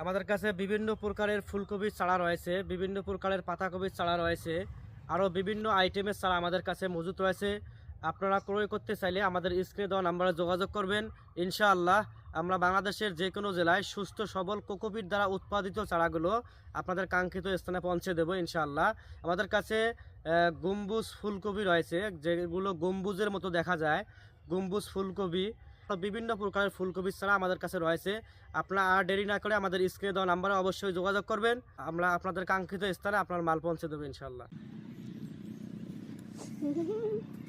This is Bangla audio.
আমাদের কাছে বিভিন্ন প্রকারের ফুলকপির চারা রয়েছে, বিভিন্ন প্রকারের পাতাকপির চারা রয়েছে আরও বিভিন্ন আইটেমের চারা আমাদের কাছে মজুত রয়েছে। আপনারা ক্রয় করতে চাইলে আমাদের স্ক্রিনে দেওয়া নাম্বারে যোগাযোগ করবেন। ইনশাআল্লাহ আমরা বাংলাদেশের যে কোনো জেলায় সুস্থ, সবল কোকোপির দ্বারা উৎপাদিত চারাগুলো আপনাদের কাঙ্ক্ষিত স্থানে পৌঁছে দেবো ইনশাআল্লাহ। আমাদের কাছে গম্বুজ ফুলকপি রয়েছে, যেগুলো গম্বুজের মতো দেখা যায়। গম্বুজ ফুলকপি বিভিন্ন প্রকারের ফুলকপির ছাড়া আমাদের কাছে রয়েছে। আপনারা আর দেরি না করে আমাদের স্ক্রিনে দেওয়া নাম্বারে অবশ্যই যোগাযোগ করবেন। আমরা আপনাদের কাঙ্ক্ষিত স্থানে আপনার মাল পৌঁছে দেবো ইনশাআল্লাহ।